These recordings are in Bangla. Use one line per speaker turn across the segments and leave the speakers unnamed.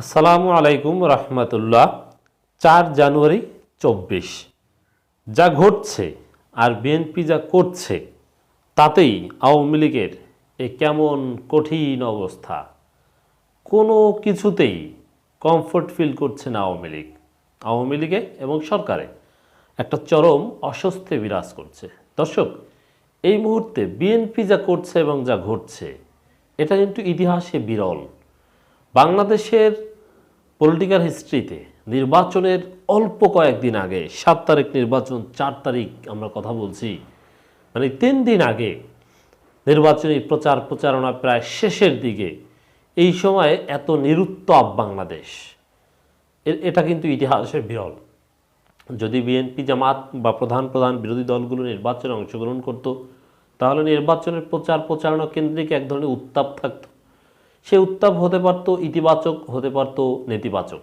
আসসালামু আলাইকুম রহমতুল্লাহ, চার জানুয়ারি চব্বিশ। যা ঘটছে আর বিএনপি যা করছে, তাতেই আওয়ামী লীগের এ কেমন কঠিন অবস্থা। কোনো কিছুতেই কমফোর্ট ফিল করছে না আওয়ামী লীগ, আওয়ামী লীগে এবং সরকারে। একটা চরম অস্বস্তি বিরাজ করছে। দর্শক, এই মুহূর্তে বিএনপি যা করছে এবং যা ঘটছে, এটা কিন্তু ইতিহাসে বিরল। বাংলাদেশের পলিটিক্যাল হিস্ট্রিতে নির্বাচনের অল্প কয়েকদিন আগে, সাত তারিখ নির্বাচন, চার তারিখ আমরা কথা বলছি মানে তিন দিন আগে নির্বাচনী প্রচার প্রচারণা প্রায় শেষের দিকে, এই সময়ে এত নিরুত্তাপ বাংলাদেশ। এটা কিন্তু ইতিহাসে বিরল। যদি বিএনপি জামাত বা প্রধান প্রধান বিরোধী দলগুলো নির্বাচনে অংশগ্রহণ করত, তাহলে নির্বাচনের প্রচার প্রচারণা কেন্দ্রিক এক ধরনের উত্তাপ থাকতো। সে উত্তাপ হতে পারত, ইতিবাচক হতে পারত, নেতিবাচক।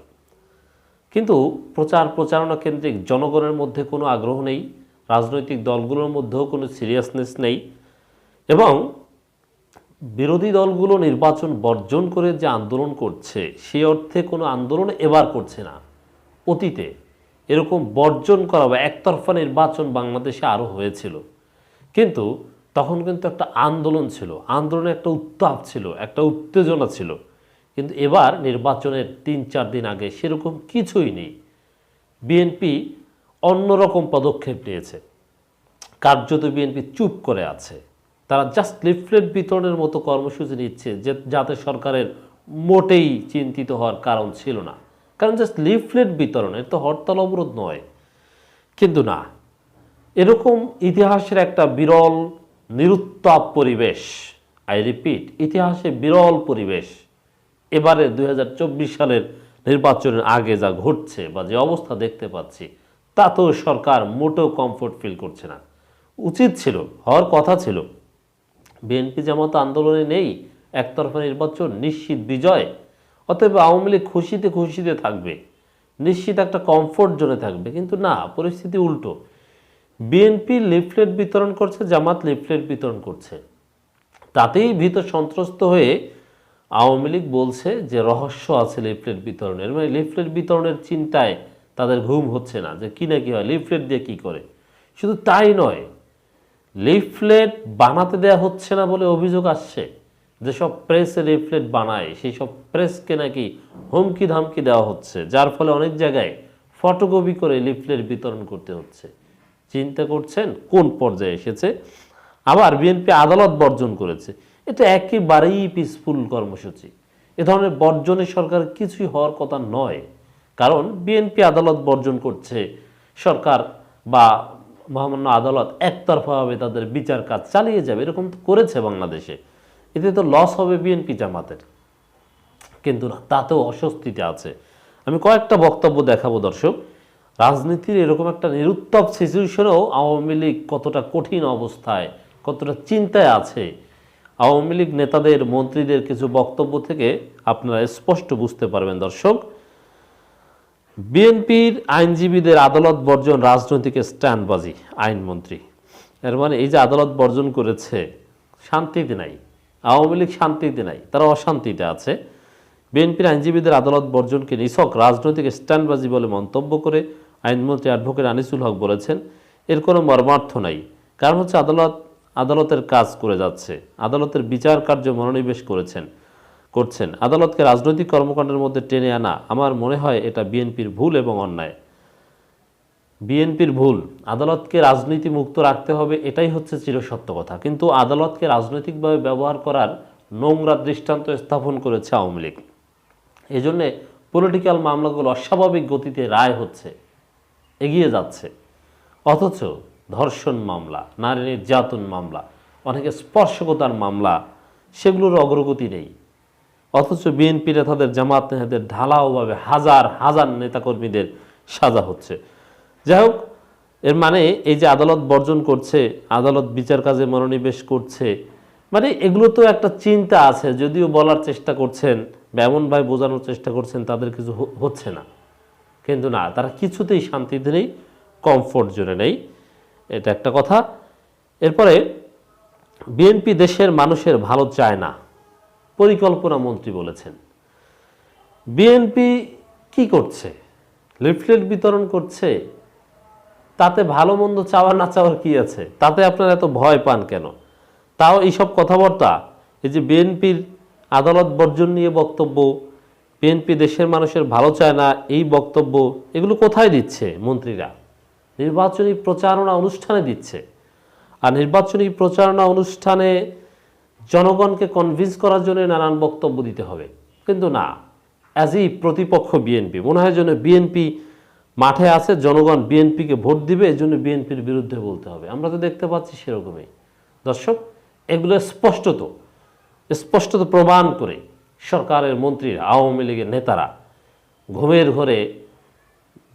কিন্তু প্রচার প্রচারণা কেন্দ্রিক জনগণের মধ্যে কোনো আগ্রহ নেই, রাজনৈতিক দলগুলোর মধ্যেও কোনো সিরিয়াসনেস নেই এবং বিরোধী দলগুলো নির্বাচন বর্জন করে যে আন্দোলন করছে সেই অর্থে কোনো আন্দোলন এবার করছে না। অতীতে এরকম বর্জন করা বা একতরফা নির্বাচন বাংলাদেশে আরও হয়েছিল। কিন্তু তখন কিন্তু একটা আন্দোলন ছিল। আন্দোলনে একটা উত্তাপ ছিল, একটা উত্তেজনা ছিল। কিন্তু এবার নির্বাচনের তিন চার দিন আগে সেরকম কিছুই নেই। বিএনপি অন্যরকম পদক্ষেপ নিয়েছে। কার্যত বিএনপি চুপ করে আছে। তারা জাস্ট লিফলেট বিতরণের মতো কর্মসূচি নিচ্ছে যে, যাতে সরকারের মোটেই চিন্তিত হওয়ার কারণ ছিল না। কারণ জাস্ট লিফলেট বিতরণ, এর তো হরতাল অবরোধ নয়। কিন্তু না, এরকম ইতিহাসের একটা বিরল নিরুত্তাপ পরিবেশ আই রিপিট ইতিহাসে বিরল পরিবেশ। এবারে দুই হাজার চব্বিশ সালের নির্বাচনের আগে যা ঘটছে বা যে অবস্থা দেখতে পাচ্ছি তাতেও সরকার মোটেও কমফোর্ট ফিল করছে না। উচিত ছিল, হওয়ার কথা ছিল। বিএনপি জামাত আন্দোলনে নেই, একতরফা নির্বাচন, নিশ্চিত বিজয়। অতএব আওয়ামী লীগ খুশিতে খুশিতে থাকবে, নিশ্চিত একটা কমফোর্ট জোনে থাকবে। কিন্তু না, পরিস্থিতি উল্টো। বিএনপি লিফলেট বিতরণ করছে, জামাত লিফলেট বিতরণ করছে। তাতেই ভীত সন্ত্রস্ত হয়ে আওয়ামী লীগ বলছে যে রহস্য আছে লিফলেট বিতরণের। মানে লিফলেট বিতরণের চিন্তায় তাদের ঘুম হচ্ছে না, যে কি না কি হয়, লিফলেট দিয়ে কি করে? শুধু তাই নয়, লিফলেট বানাতে দেয়া হচ্ছে না বলে অভিযোগ আসছে। যেসব প্রেসে লিফলেট বানায়, সেই সব প্রেসকে নাকি হুমকি ধামকি দেওয়া হচ্ছে, যার ফলে অনেক জায়গায় ফটোকপি করে লিফলেট বিতরণ করতে হচ্ছে। চিন্তা করছেন কোন পর্যায়ে এসেছে? আবার বিএনপি আদালত বর্জন করেছে। এটা একেবারেই পিসফুল কর্মসূচি। এ ধরনের বর্জনে সরকার কিছুই হওয়ার কথা নয়। কারণ বিএনপি আদালত বর্জন করছে। সরকার বা মহামান্য আদালত একতরফাভাবে তাদের বিচার কাজ চালিয়ে যাবে। এরকম তো করেছে বাংলাদেশে। এতে তো লস হবে বিএনপি জামাতের। কিন্তু না, তাতেও অস্বস্তিতে আছে। আমি কয়েকটা বক্তব্য দেখাবো দর্শক। রাজনীতির এরকম একটা নিরুত্তাপ সিচুয়েশনেও আওয়ামী লীগ কতটা কঠিন অবস্থায়, কতটা চিন্তায় আছে, আওয়ামী লীগ নেতাদের, মন্ত্রীদের কিছু বক্তব্য থেকে আপনারা স্পষ্ট বুঝতে পারবেন, দর্শক। বিএনপির আইনজীবীদের আদালত বর্জন রাজনৈতিক স্ট্যান্ডবাজি আইনমন্ত্রী এর মানে এই যে আদালত বর্জন করেছে, শান্তিতে নাই। আওয়ামী লীগ শান্তিতে নাই, তারা অশান্তিতে আছে। বিএনপির আইনজীবীদের আদালত বর্জনকে নিছক রাজনৈতিক স্ট্যান্ডবাজি বলে মন্তব্য করে আইনমন্ত্রী অ্যাডভোকেট আনিসুল হক বলেছেন, এর কোনো মর্মার্থ নাই। কারণ হচ্ছে আদালত, আদালতের কাজ করে যাচ্ছে। আদালতের বিচার কার্য মনোনিবেশ করেছেন, করছেন। আদালতকে রাজনৈতিক কর্মকাণ্ডের মধ্যে টেনে আনা আমার মনে হয় এটা বিএনপির ভুল এবং অন্যায়। বিএনপির ভুল। আদালতকে রাজনীতি মুক্ত রাখতে হবে, এটাই হচ্ছে চিরসত্য কথা। কিন্তু আদালতকে রাজনৈতিকভাবে ব্যবহার করার নোংরা দৃষ্টান্ত স্থাপন করেছে আওয়ামী লীগ। এই জন্যে পলিটিক্যাল মামলাগুলো অস্বাভাবিক গতিতে রায় হচ্ছে। এগিয়ে যাচ্ছে। অথচ ধর্ষণ মামলা, নারী নির্যাতন মামলা, অনেকে স্পর্শকতার মামলা, সেগুলোর অগ্রগতি নেই। অথচ বিএনপি নেতাদের, জামাত নেতাদের ঢালাওভাবে হাজার হাজার নেতাকর্মীদের সাজা হচ্ছে। যাই হোক, এর মানে এই যে আদালত বর্জন করছে, আদালত বিচার কাজে মনোনিবেশ করছে মানে এগুলো তো একটা চিন্তা আছে, যদিও বলার চেষ্টা করছেন বা এমনভাবে বোঝানোর চেষ্টা করছেন, তাদের কিছু হচ্ছে না। কিন্তু না, তারা কিছুতেই শান্তিতে নেই কমফোর্ট জোনে নেই। এটা একটা কথা। এরপরে বিএনপি দেশের মানুষের ভালো চায় না, পরিকল্পনা মন্ত্রী বলেছেন। বিএনপি কি করছে? লিফলেট বিতরণ করছে? তাতে ভালো মন্দ চাওয়ার না চাওয়ার কি আছে? তাতে আপনারা এত ভয় পান কেন? তাও এইসব কথাবার্তা, এই যে বিএনপির আদালত বর্জন নিয়ে বক্তব্য বিএনপি দেশের মানুষের ভালো চায় না এই বক্তব্য এগুলো কোথায় দিচ্ছে মন্ত্রীরা? নির্বাচনী প্রচারণা অনুষ্ঠানে দিচ্ছে। আর নির্বাচনী প্রচারণা অনুষ্ঠানে জনগণকে কনভিন্স করার জন্য নানান বক্তব্য দিতে হবে। কিন্তু না অ্যাজ ই প্রতিপক্ষ বিএনপি, মনে হয় যেন বিএনপি মাঠে আছে, জনগণ বিএনপিকে ভোট দিবে এই জন্য বিএনপির বিরুদ্ধে বলতে হবে। আমরা তো দেখতে পাচ্ছি সেরকমই। দর্শক, এগুলো স্পষ্টত স্পষ্টত প্রমাণ করে সরকারের মন্ত্রীরা, আওয়ামী লীগের নেতারা ঘুমের ঘরে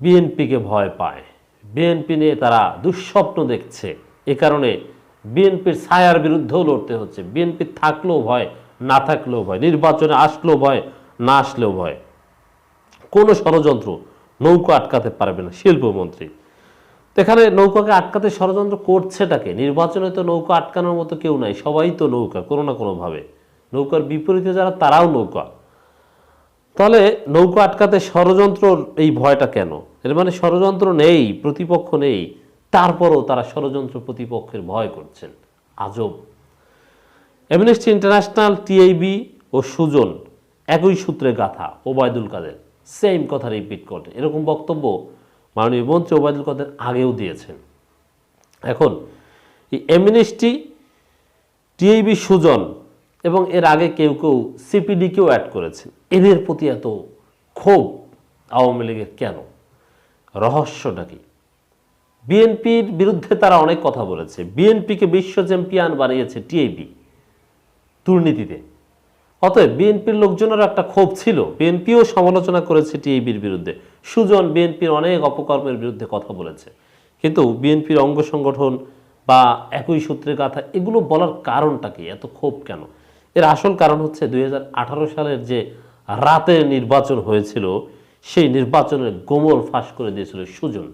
বিএনপিকে ভয় পায়। বিএনপি নিয়ে তারা দুঃস্বপ্ন দেখছে। এ কারণে বিএনপির ছায়ার বিরুদ্ধেও লড়তে হচ্ছে। বিএনপি থাকলেও ভয়, না থাকলেও ভয়, নির্বাচনে আসলেও ভয়, না আসলেও ভয়। কোনো ষড়যন্ত্র নৌকা আটকাতে পারবে না শিল্পমন্ত্রী। এখানে নৌকাকে আটকাতে ষড়যন্ত্র করছেটাকে নির্বাচনে তো নৌকা আটকানোর মতো কেউ নাই, সবাই তো নৌকা, কোনো না কোনোভাবে। নৌকার বিপরীতে যারা, তারাও নৌকা। তাহলে নৌকা আটকাতে ষড়যন্ত্র এই ভয়টা কেন? এর মানে ষড়যন্ত্র নেই, প্রতিপক্ষ নেই, তারপরও তারা ষড়যন্ত্র প্রতিপক্ষের ভয় করছেন। আজব। এমনেস্টি ইন্টারন্যাশনাল টিআইবি ও সুজন একই সূত্রে গাথা, ওবায়দুল কাদের। সেম কথা রিপিট করে এরকম বক্তব্য মাননীয় মন্ত্রী ওবায়দুল কাদের আগেও দিয়েছেন। এখন, এই এমনেস্টি টিআইবি সুজন এবং এর আগে কেউ কেউ সিপিডিকেও অ্যাড করেছেন এদের প্রতি এত ক্ষোভ আওয়ামী লীগের কেন? রহস্যটা কি? বিএনপির বিরুদ্ধে তারা অনেক কথা বলেছে। বিএনপিকে বিশ্ব চ্যাম্পিয়ন বানিয়েছে টিআইবি দুর্নীতিতে। অতএব বিএনপির লোকজনেরও একটা ক্ষোভ ছিল। বিএনপিও সমালোচনা করেছে টিআইবির বিরুদ্ধে। সুজন বিএনপির অনেক অপকর্মের বিরুদ্ধে কথা বলেছে। কিন্তু বিএনপির অঙ্গ সংগঠন বা একই সূত্রে কথা, এগুলো বলার কারণটা কি? এত ক্ষোভ কেন? এর আসল কারণ হচ্ছে দুই হাজার আঠারো সালের যে রাতের নির্বাচন হয়েছিল, সেই নির্বাচনের গোমর ফাঁস করে দিয়েছিল সুজন।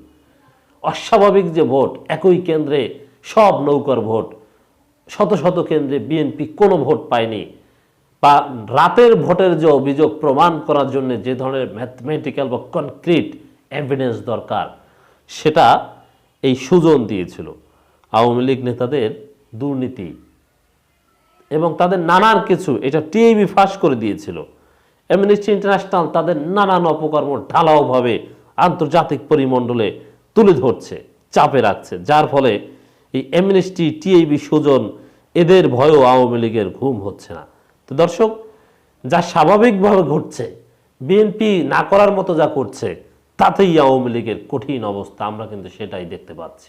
অস্বাভাবিক যে ভোট, একই কেন্দ্রে সব নৌকার ভোট, শত শত কেন্দ্রে বিএনপি কোনো ভোট পায়নি। বা রাতের ভোটের যে অভিযোগ প্রমাণ করার জন্য যে ধরনের ম্যাথমেটিক্যাল বা কনক্রিট এভিডেন্স দরকার, সেটা এই সুজন দিয়েছিল। আওয়ামী লীগ নেতাদের দুর্নীতি এবং তাদের নানান কিছু, এটা টিআইবি ফাঁস করে দিয়েছিল। এমনিস্টি ইন্টারন্যাশনাল তাদের নানান অপকর্ম ঢালাওভাবে আন্তর্জাতিক পরিমণ্ডলে তুলে ধরছে, চাপে রাখছে, যার ফলে এই এমনিস্টি টিআইবি সুজন এদের ভয়ও আওয়ামী লীগের ঘুম হচ্ছে না। তো দর্শক, যা স্বাভাবিকভাবে ঘটছে, বিএনপি না করার মতো যা করছে, তাতেই আওয়ামী লীগের কঠিন অবস্থা, আমরা কিন্তু সেটাই দেখতে পাচ্ছি।